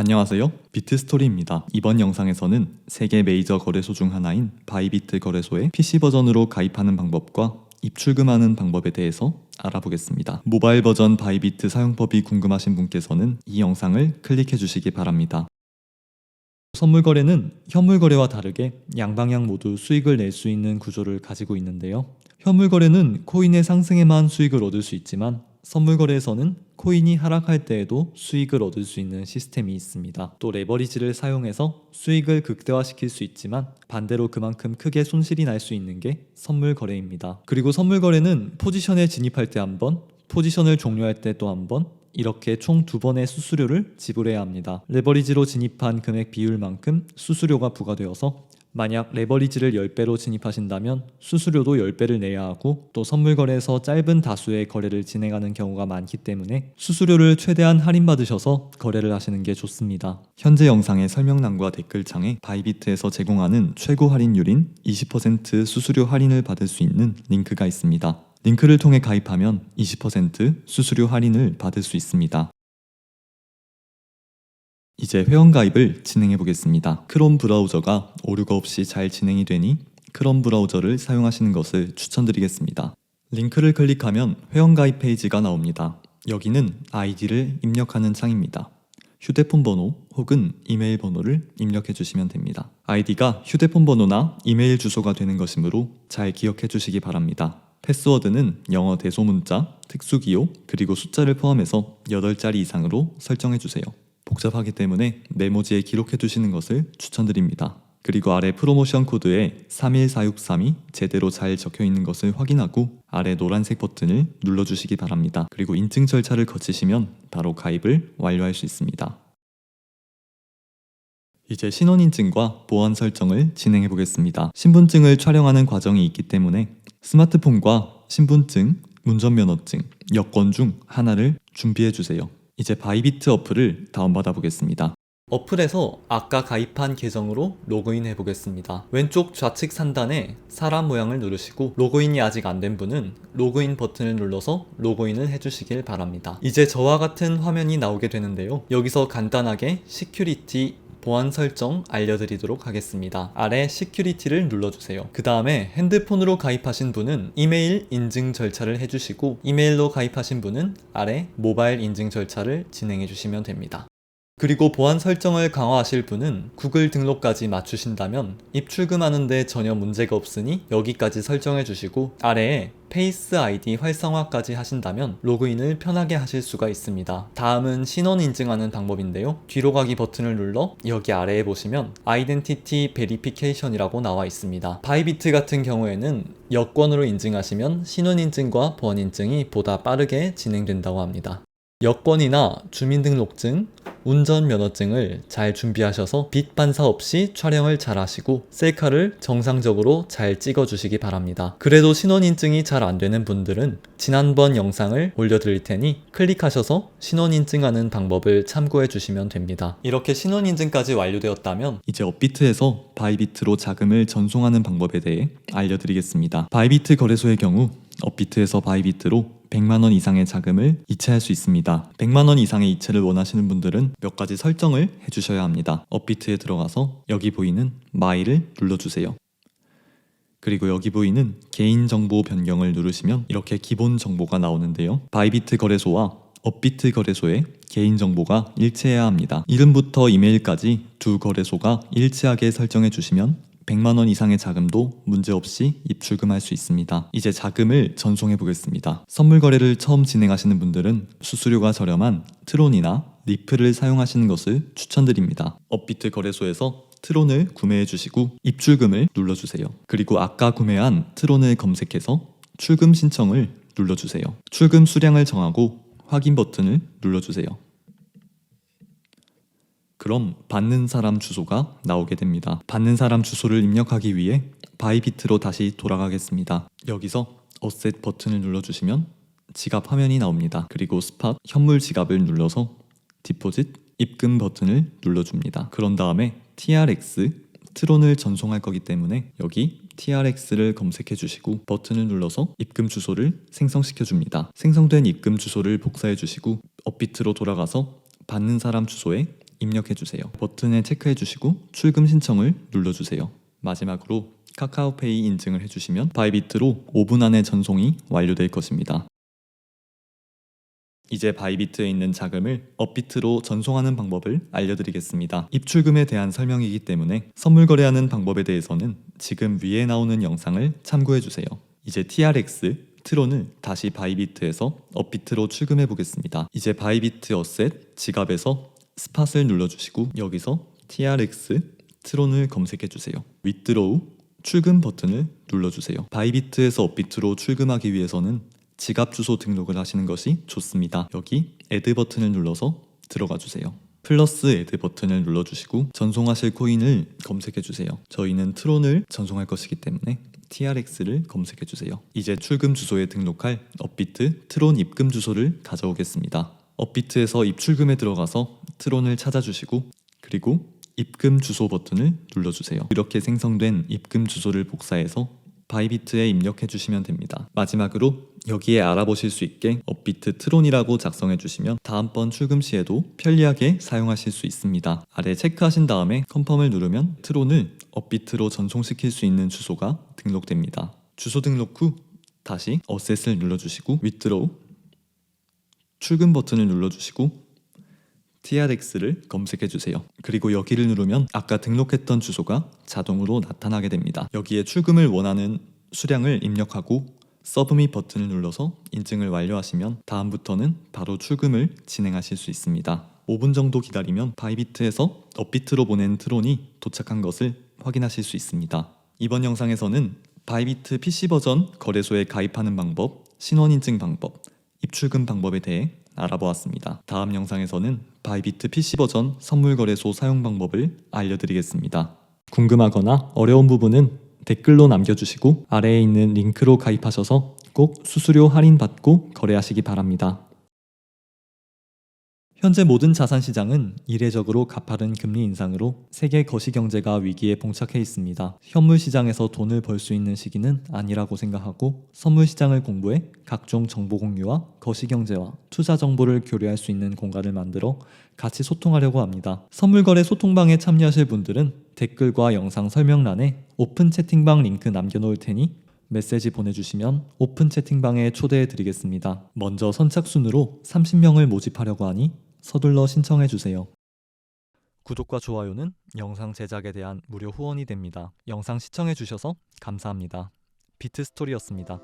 안녕하세요. 비트스토리입니다. 이번 영상에서는 세계 메이저 거래소 중 하나인 바이비트 거래소에 PC 버전으로 가입하는 방법과 입출금하는 방법에 대해서 알아보겠습니다. 모바일 버전 바이비트 사용법이 궁금하신 분께서는 이 영상을 클릭해 주시기 바랍니다. 선물 거래는 현물 거래와 다르게 양방향 모두 수익을 낼 수 있는 구조를 가지고 있는데요. 현물 거래는 코인의 상승에만 수익을 얻을 수 있지만 선물 거래에서는 코인이 하락할 때에도 수익을 얻을 수 있는 시스템이 있습니다. 또 레버리지를 사용해서 수익을 극대화시킬 수 있지만 반대로 그만큼 크게 손실이 날 수 있는 게 선물 거래입니다. 그리고 선물 거래는 포지션에 진입할 때 한 번, 포지션을 종료할 때 또 한 번, 이렇게 총 두 번의 수수료를 지불해야 합니다. 레버리지로 진입한 금액 비율만큼 수수료가 부과되어서 만약 레버리지를 10배로 진입하신다면 수수료도 10배를 내야 하고 또 선물 거래에서 짧은 다수의 거래를 진행하는 경우가 많기 때문에 수수료를 최대한 할인받으셔서 거래를 하시는 게 좋습니다. 현재 영상의 설명란과 댓글창에 바이비트에서 제공하는 최고 할인율인 20% 수수료 할인을 받을 수 있는 링크가 있습니다. 링크를 통해 가입하면 20% 수수료 할인을 받을 수 있습니다. 이제 회원 가입을 진행해 보겠습니다. 크롬 브라우저가 오류가 없이 잘 진행이 되니 크롬 브라우저를 사용하시는 것을 추천드리겠습니다. 링크를 클릭하면 회원 가입 페이지가 나옵니다. 여기는 아이디를 입력하는 창입니다. 휴대폰 번호 혹은 이메일 번호를 입력해 주시면 됩니다. 아이디가 휴대폰 번호나 이메일 주소가 되는 것이므로 잘 기억해 주시기 바랍니다. 패스워드는 영어 대소문자, 특수기호, 그리고 숫자를 포함해서 8자리 이상으로 설정해 주세요. 복잡하기 때문에 메모지에 기록해 두시는 것을 추천드립니다. 그리고 아래 프로모션 코드에 314632 제대로 잘 적혀 있는 것을 확인하고 아래 노란색 버튼을 눌러주시기 바랍니다. 그리고 인증 절차를 거치시면 바로 가입을 완료할 수 있습니다. 이제 신원인증과 보안 설정을 진행해 보겠습니다. 신분증을 촬영하는 과정이 있기 때문에 스마트폰과 신분증, 운전면허증, 여권 중 하나를 준비해 주세요. 이제 바이비트 어플을 다운받아 보겠습니다. 어플에서 아까 가입한 계정으로 로그인 해 보겠습니다. 왼쪽 좌측 상단에 사람 모양을 누르시고 로그인이 아직 안 된 분은 로그인 버튼을 눌러서 로그인을 해주시길 바랍니다. 이제 저와 같은 화면이 나오게 되는데요. 여기서 간단하게 시큐리티 보안 설정 알려드리도록 하겠습니다. 아래 시큐리티를 눌러주세요. 그 다음에 핸드폰으로 가입하신 분은 이메일 인증 절차를 해주시고 이메일로 가입하신 분은 아래 모바일 인증 절차를 진행해 주시면 됩니다. 그리고 보안 설정을 강화하실 분은 구글 등록까지 맞추신다면 입출금하는데 전혀 문제가 없으니 여기까지 설정해 주시고 아래에 페이스 아이디 활성화까지 하신다면 로그인을 편하게 하실 수가 있습니다. 다음은 신원 인증하는 방법인데요. 뒤로 가기 버튼을 눌러 여기 아래에 보시면 아이덴티티 베리피케이션이라고 나와 있습니다. 바이비트 같은 경우에는 여권으로 인증하시면 신원 인증과 보안 인증이 보다 빠르게 진행된다고 합니다. 여권이나 주민등록증, 운전면허증을 잘 준비하셔서 빛 반사 없이 촬영을 잘 하시고 셀카를 정상적으로 잘 찍어 주시기 바랍니다. 그래도 신원인증이 잘 안 되는 분들은 지난번 영상을 올려드릴 테니 클릭하셔서 신원인증하는 방법을 참고해 주시면 됩니다. 이렇게 신원인증까지 완료되었다면 이제 업비트에서 바이비트로 자금을 전송하는 방법에 대해 알려드리겠습니다. 바이비트 거래소의 경우 업비트에서 바이비트로 100만 원 이상의 자금을 이체할 수 있습니다. 100만 원 이상의 이체를 원하시는 분들은 몇 가지 설정을 해주셔야 합니다. 업비트에 들어가서 여기 보이는 마이를 눌러주세요. 그리고 여기 보이는 개인정보 변경을 누르시면 이렇게 기본 정보가 나오는데요. 바이비트 거래소와 업비트 거래소의 개인정보가 일치해야 합니다. 이름부터 이메일까지 두 거래소가 일치하게 설정해 주시면 100만 원 이상의 자금도 문제없이 입출금할 수 있습니다. 이제 자금을 전송해 보겠습니다. 선물 거래를 처음 진행하시는 분들은 수수료가 저렴한 트론이나 리플을 사용하시는 것을 추천드립니다. 업비트 거래소에서 트론을 구매해 주시고 입출금을 눌러 주세요. 그리고 아까 구매한 트론을 검색해서 출금 신청을 눌러 주세요. 출금 수량을 정하고 확인 버튼을 눌러 주세요. 그럼 받는 사람 주소가 나오게 됩니다. 받는 사람 주소를 입력하기 위해 바이비트로 다시 돌아가겠습니다. 여기서 어셋 버튼을 눌러주시면 지갑 화면이 나옵니다. 그리고 스팟 현물 지갑을 눌러서 디포짓 입금 버튼을 눌러줍니다. 그런 다음에 TRX 트론을 전송할 거기 때문에 여기 TRX를 검색해 주시고 버튼을 눌러서 입금 주소를 생성시켜 줍니다. 생성된 입금 주소를 복사해 주시고 업비트로 돌아가서 받는 사람 주소에 입력해 주세요. 버튼에 체크해 주시고 출금 신청을 눌러 주세요. 마지막으로 카카오페이 인증을 해 주시면 바이비트로 5분 안에 전송이 완료될 것입니다. 이제 바이비트에 있는 자금을 업비트로 전송하는 방법을 알려드리겠습니다. 입출금에 대한 설명이기 때문에 선물 거래하는 방법에 대해서는 지금 위에 나오는 영상을 참고해 주세요. 이제 TRX 트론을 다시 바이비트에서 업비트로 출금해 보겠습니다. 이제 바이비트 어셋 지갑에서 스팟을 눌러주시고 여기서 TRX 트론을 검색해 주세요. 위드로우 출금 버튼을 눌러주세요. 바이비트에서 업비트로 출금하기 위해서는 지갑 주소 등록을 하시는 것이 좋습니다. 여기 애드 버튼을 눌러서 들어가 주세요. 플러스 애드 버튼을 눌러주시고 전송하실 코인을 검색해 주세요. 저희는 트론을 전송할 것이기 때문에 TRX를 검색해 주세요. 이제 출금 주소에 등록할 업비트 트론 입금 주소를 가져오겠습니다. 업비트에서 입출금에 들어가서 트론을 찾아주시고 그리고 입금 주소 버튼을 눌러주세요. 이렇게 생성된 입금 주소를 복사해서 바이비트에 입력해 주시면 됩니다. 마지막으로 여기에 알아보실 수 있게 업비트 트론이라고 작성해 주시면 다음번 출금 시에도 편리하게 사용하실 수 있습니다. 아래 체크하신 다음에 컨펌을 누르면 트론을 업비트로 전송시킬 수 있는 주소가 등록됩니다. 주소 등록 후 다시 어셋을 눌러주시고 위드로우 출금 버튼을 눌러주시고 TRX를 검색해 주세요. 그리고 여기를 누르면 아까 등록했던 주소가 자동으로 나타나게 됩니다. 여기에 출금을 원하는 수량을 입력하고 서브밋 버튼을 눌러서 인증을 완료하시면 다음부터는 바로 출금을 진행하실 수 있습니다. 5분 정도 기다리면 바이비트에서 업비트로 보낸 트론이 도착한 것을 확인하실 수 있습니다. 이번 영상에서는 바이비트 PC 버전 거래소에 가입하는 방법, 신원 인증 방법, 입출금 방법에 대해 알아보았습니다. 다음 영상에서는 바이비트 PC 버전 선물 거래소 사용 방법을 알려드리겠습니다. 궁금하거나 어려운 부분은 댓글로 남겨주시고 아래에 있는 링크로 가입하셔서 꼭 수수료 할인 받고 거래하시기 바랍니다. 현재 모든 자산 시장은 이례적으로 가파른 금리 인상으로 세계 거시 경제가 위기에 봉착해 있습니다. 현물 시장에서 돈을 벌 수 있는 시기는 아니라고 생각하고 선물 시장을 공부해 각종 정보 공유와 거시 경제와 투자 정보를 교류할 수 있는 공간을 만들어 같이 소통하려고 합니다. 선물 거래 소통방에 참여하실 분들은 댓글과 영상 설명란에 오픈 채팅방 링크 남겨놓을 테니 메시지 보내주시면 오픈 채팅방에 초대해 드리겠습니다. 먼저 선착순으로 30명을 모집하려고 하니 서둘러 신청해 주세요. 구독과 좋아요는 영상 제작에 대한 무료 후원이 됩니다. 영상 시청해 주셔서 감사합니다. 비트 스토리였습니다.